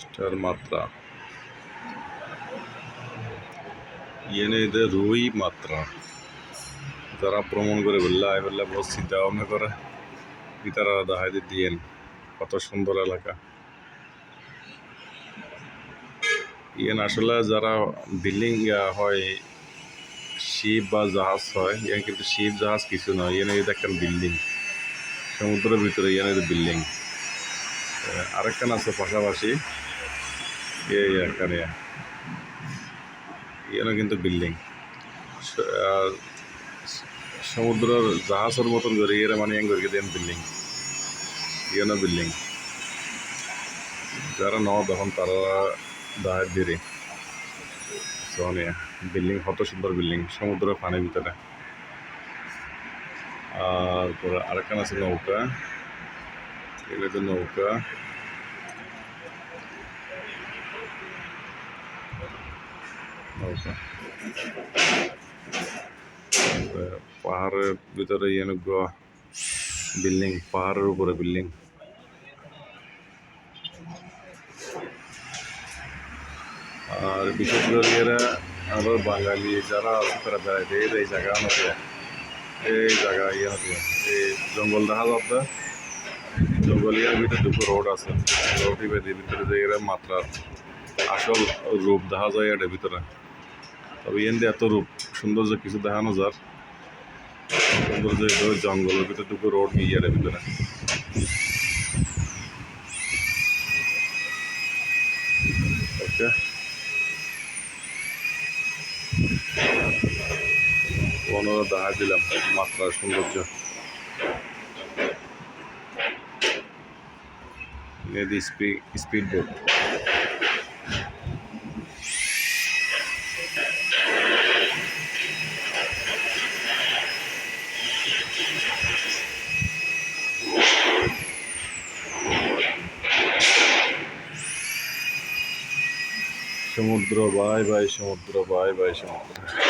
মাছটার মাত্রা। ইয়েনে এদের রুই মাত্রা। যারা ভ্রমণ করে বললে আয় বললে বহুত চিন্তা ভাবনা করে গীতারা দেখাই দিয়েন। কত সুন্দর এলাকা। ইয়েন আসলে যারা বিল্ডিং হয় শিপ বা জাহাজ হয়, ইয়ান কিন্তু শিপ জাহাজ কিছু নয়। ইয়ান এই দেখেন বিল্ডিং। সমুদ্রের ভিতরে এই বিল্ডিং। আরেকখান আছে পাশাপাশি। ইয়ানো কিন্তু বিল্ডিং সমুদ্রের জাহাজের মতন করে ইয়ে মানে এং করে দেন বিল্ডিং ইয়ানো বিল্ডিং যারা ন তখন তারা দায়ের সোনিয়া বিল্ডিং কত সুন্দর বিল্ডিং সমুদ্রের পানির ভিতরে। আর পরে আরেকখান আছে নৌকা। এগুলো নৌকা। পাহাড়ের ভিতরে ইয়ে বিল্ডিং পাহাড়ের উপরে বিল্ডিং আর বিশেষ করে এরা আমাদের বাঙালি, যারা আছে তারা বেড়াইতে এই জায়গা মতো এই জায়গা ইয়ে মতো এই জঙ্গল দেখা যাচ্ছে। জঙ্গল ইয়ার ভিতরে দুটো রোড আছে। রোড ভিতরে যে এরা মাত্রার আসল রূপ দেখা যায় এটার ভিতরে। তবে এন এত রূপ, সৌন্দর্য কিছু দেখানো যার। সৌন্দর্য জঙ্গলের ভিতরে দুটো রোড নিয়ে ভিতরে। ওকে। পনেরো দেখা দিলাম মাত্রার সৌন্দর্য। নদী স্পিড বোট সমুদ্র বাই বাই সমুদ্র বাই বাই সমুদ্র।